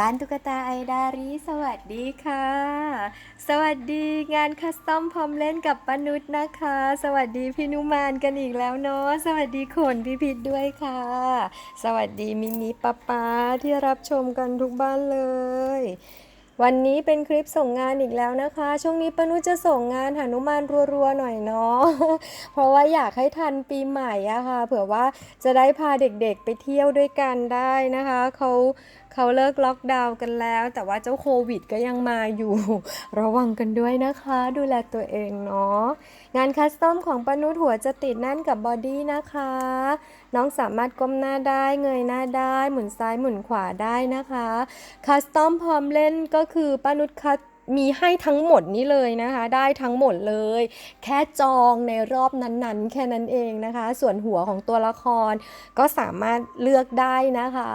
บ้านตุ๊กตาไอดารีสวัสดีค่ะ สวัสดีงานคัสตอมพร้อมเล่นกับป้านุชนะคะ สวัสดีพี่นุมานกันอีกแล้วเนาะสวัสดีขนพี่พิษด้วยค่ะ สวัสดีมิมิป้าป้าที่รับชมกันทุกบ้านเลย วันนี้เป็นคลิปส่งงานอีกแล้วนะคะ ช่วงนี้ป้านุจะส่งงานหนุมานรัวๆหน่อยเนาะเพราะว่าอยากให้ทันปีใหม่อะค่ะ เผื่อว่าจะได้พาเด็กๆไปเที่ยวด้วยกันได้นะคะเขา เขาเลิกล็อกดาวน์กันแล้ว แต่ว่าเจ้าโควิดก็ยังมาอยู่ ระวังกันด้วยนะคะ ดูแลตัวเองเนาะงานคัสตอมของป้านุษหัวจะติดแน่นกับบอดี้นะคะ น้องสามารถก้มหน้าได้เงยหน้าได้ หมุนซ้ายหมุนขวาได้นะคะ คัสตอมพร้อมเล่นก็คือป้านุษคัส มีให้ทั้งหมดนี้เลยนะคะ ได้ทั้งหมดเลย แค่จองในรอบนั้นๆ แค่นั้นเองนะคะ ส่วนหัวของตัวละครก็สามารถเลือกได้นะคะ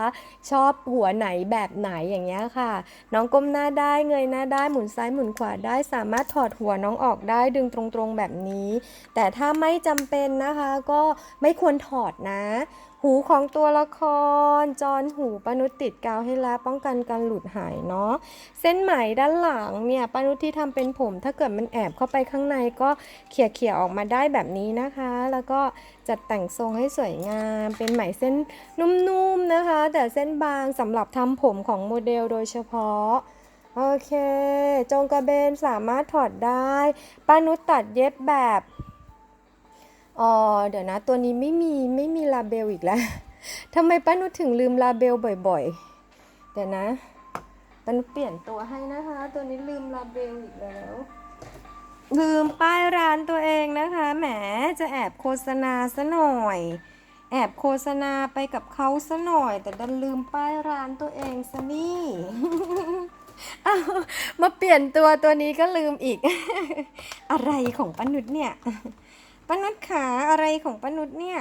ชอบหัวไหนแบบไหนอย่างเงี้ยค่ะ น้องก้มหน้าได้เงยหน้าได้หมุนซ้ายหมุนขวาได้ สามารถถอดหัวน้องออกได้ดึงตรงๆแบบนี้ แต่ถ้าไม่จำเป็นนะคะก็ไม่ควรถอดนะหูของตัวละคร จอนหูปานุติดกาวให้แล้วป้องกันการหลุดหายเนาะเส้นไหมด้านหลังเนี่ยปานุที่ทำเป็นผม ถ้าเกิดมันแอบเข้าไปข้างในก็เขี่ยๆออกมาได้แบบนี้นะคะ แล้วก็จัดแต่งทรงให้สวยงาม เป็นไหมเส้นนุ่มๆนะคะ แต่เส้นบางสำหรับทำผมของโมเดลโดยเฉพาะโอเค จงกระเบนสามารถถอดได้ป้านุชตัดเย็บแบบ อ๋อเดี๋ยวนะ ตัวนี้ไม่มีไม่มีลาเบลอีกแล้วทำไมป้านุชถึงลืมลาเบลบ่อยๆ เดี๋ยวนะป้านุชเปลี่ยนตัวให้นะคะ ตัวนี้ลืมลาเบลอีกแล้ว ลืมป้ายร้านตัวเองนะคะ แหมจะแอบโฆษณาซะหน่อย แอบโฆษณาไปกับเขาซะหน่อย แต่ดันลืมป้ายร้านตัวเองซะนี่อ้ามาเปลี่ยนตัวตัวนี้ก็ลืมอีก อะไรของป้านุชเนี่ย ป้านุชขาอะไรของป้านุชเนี่ย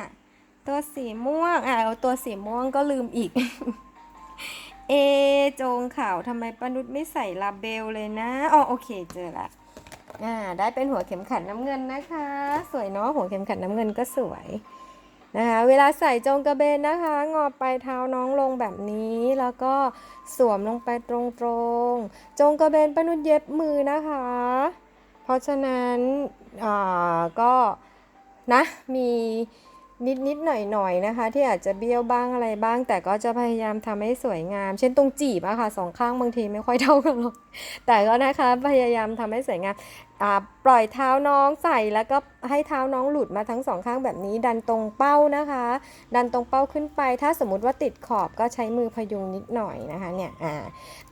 ตัวสีม่วงอะเอาตัวสีม่วงก็ลืมอีก เอโจงขาวทำไมป้านุชไม่ใส่ลาเบลเลยนะอ๋อโอเคเจอละอ่าได้เป็นหัวเข็มขัดน้ำเงินนะคะ สวยเนาะหัวเข็มขัดน้ำเงินก็สวยนะคะเวลาใส่จงกระเบนนะคะ งอปลายเท้าน้องลงแบบนี้แล้วก็สวมลงไปตรงๆ จงกระเบนป้านุชเย็บมือนะคะ เพราะฉะนั้นอ่าก็ นะ มีนิดนิดหน่อยหน่อยๆนะคะ ที่อาจจะเบี้ยวบ้างอะไรบ้าง แต่ก็จะพยายามทำให้สวยงาม เช่นตรงจีบอะค่ะสองข้างบางทีไม่ค่อยเท่ากันหรอกแต่ก็นะคะพยายามทำให้สวยงามปล่อยเท้าน้องใส่แล้วก็ให้เท้าน้องหลุดมาทั้งสองข้างแบบนี้ ดันตรงเป้านะคะ ดันตรงเป้าขึ้นไป ถ้าสมมติว่าติดขอบก็ใช้มือพยุงนิดหน่อยนะคะเนี่ยอ่า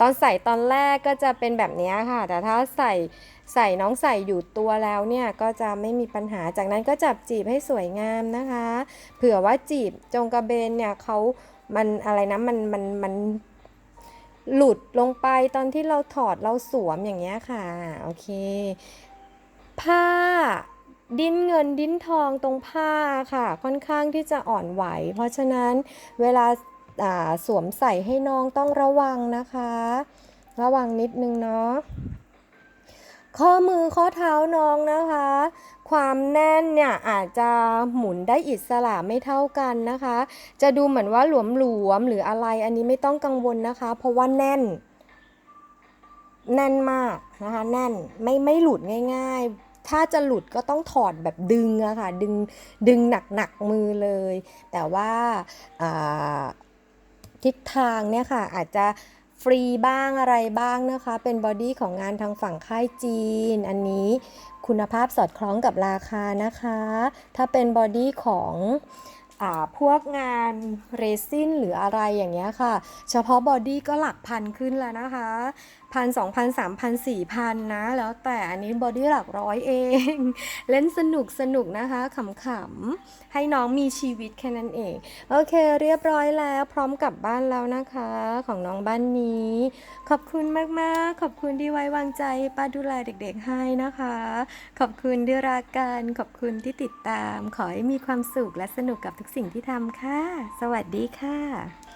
ตอนใส่ตอนแรกก็จะเป็นแบบนี้ค่ะ แต่ถ้าใส่ใส่น้องใส่อยู่ตัวแล้วเนี่ยก็จะไม่มีปัญหาจากนั้นก็จับจีบให้สวยงามนะคะ เผื่อว่าจีบจงกระเบนเนี่ยเขามันอะไรนะมันมันมัน หลุดลงไปตอนที่เราถอดเราสวมอย่างเงี้ยค่ะ โอเค ผ้าดิ้นเงินดิ้นทองตรงผ้าค่ะ ค่อนข้างที่จะอ่อนไหว เพราะฉะนั้นเวลาอ่าสวมใส่ให้น้องต้องระวังนะคะ ระวังนิดนึงเนาะข้อมือข้อเท้าน้องนะคะ ความแน่นเนี่ยอาจจะหมุนได้อิสระไม่เท่ากันนะคะ จะดูเหมือนว่าหลวมๆหรืออะไรอันนี้ไม่ต้องกังวลนะคะ เพราะว่าแน่น แน่นมากนะคะ แน่นไม่ไม่หลุดง่าย ๆถ้าจะหลุดก็ต้องถอดแบบดึงอะค่ะ ดึงดึงหนักๆมือเลย แต่ว่าอ่าทิศทางเนี่ยค่ะอาจจะ ฟรีบ้างอะไรบ้างนะคะ เป็นบอดี้ของงานทางฝั่งค่ายจีน อันนี้คุณภาพสอดคล้องกับราคานะคะ ถ้าเป็นบอดี้ของอ่าพวกงานเรซินหรืออะไรอย่างเงี้ยค่ะ เฉพาะบอดี้ก็หลักพันขึ้นแล้วนะคะ พันสองพันสามพันสี่พันนะ แล้วแต่อันนี้บอดี้หลักร้อยเอง เล่นสนุกสนุกนะคะขำๆ ให้น้องมีชีวิตแค่นั้นเอง โอเคเรียบร้อยแล้ว พร้อมกลับบ้านแล้วนะคะ ของน้องบ้านนี้ ขอบคุณมากๆ ขอบคุณที่ไว้วางใจป้าดูแลเด็กๆให้นะคะ ขอบคุณที่รักกัน ขอบคุณที่ติดตาม ขอให้มีความสุขและสนุกกับทุกสิ่งที่ทำค่ะ สวัสดีค่ะ